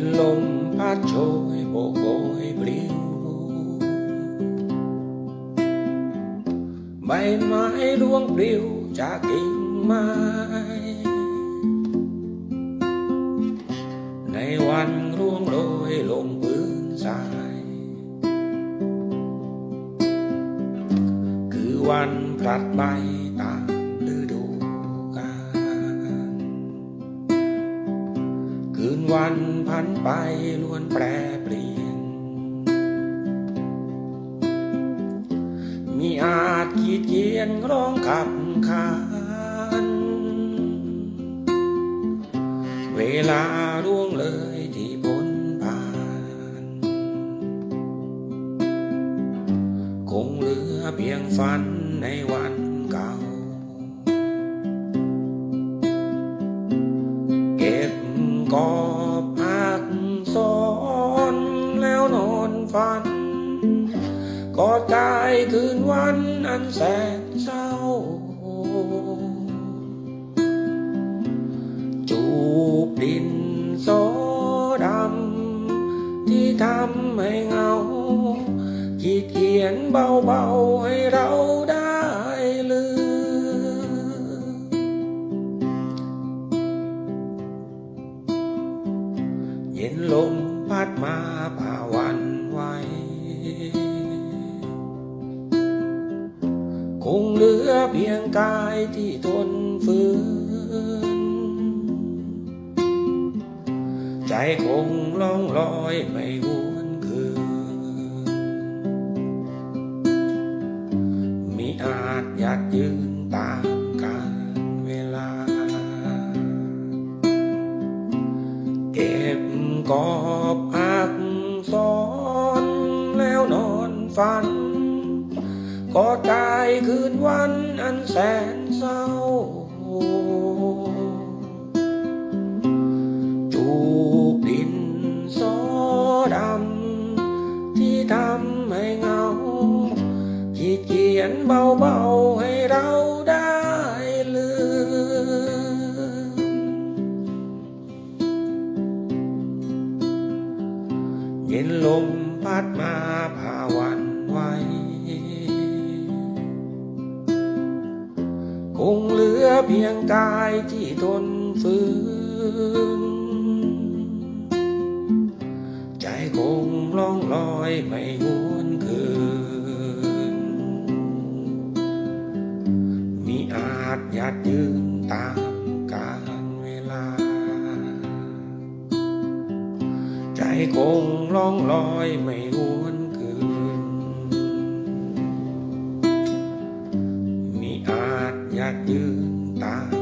นลมพัดโชยโบกโบยปลิวใบไม้ร่วงปลิวจากกิ่งไม้ ในวันร่วงโรยลงพื้นทราย คือวันพลัดใบ วันพันไปล้วนแปรเปลี่ยน มีอาจขีดเขียนร้องขับขานเวลาร่วงเลยที่พ้นผ่าน คงเหลือเพียงฝันในวันเก่า กอดกายคืนวันอันแสนเศร้า จูบดินโซดำ ที่ทำให้เงาขีดเขียนเบาๆให้เราได้ลืมเย็นลมพัดมาผ่าวันไหว งเหลือเพียงกายที่ทนฝืน ใจคงล่องลอยไม่วนคืนมีอาจอยากยืนตามกาลเวลา เก็บกอบอักษรแล้วนอนฝัน ก็ตายคืนวันอันแสนเศร้า จูบดินสอดำ ที่ทำให้เงาขีดเขียนเบาๆให้เราได้ลืม เย็นลมพัดมาผ่า คงเหลือเพียงกายที่ทนฝืน ใจคงล่องลอยไม่หวนคืน มีอาจหยัดยืนตามกาลเวลา ใจคงล่องลอยไม่หวน อยากยืนตาม